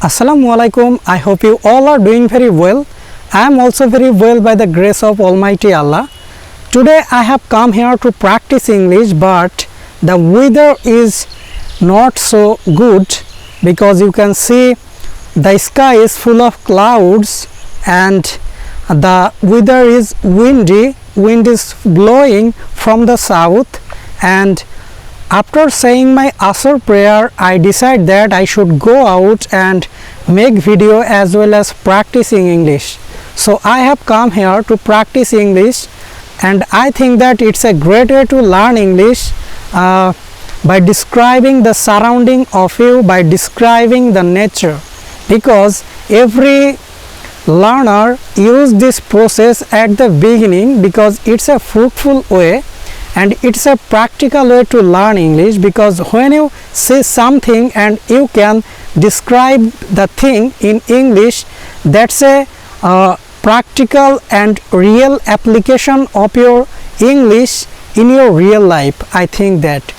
Assalamu alaikum. I hope you all are doing very well. I am also very well by the grace of Almighty Allah. Today I have come here to practice English but the weather is not so good because you can see the sky is full of clouds and the weather is windy wind is blowing from the south and after saying my asr prayer i decide that i should go out and make video as well as practicing english. So i have come here to practice english and i think that it's a great way to learn english uh, by describing the surrounding of you by describing the nature. Because every learner use this process at the beginning because it's a fruitful way and it's a practical way to learn english because when you say something and you can describe the thing in english that's a uh, practical and real application of your english in your real life. I think that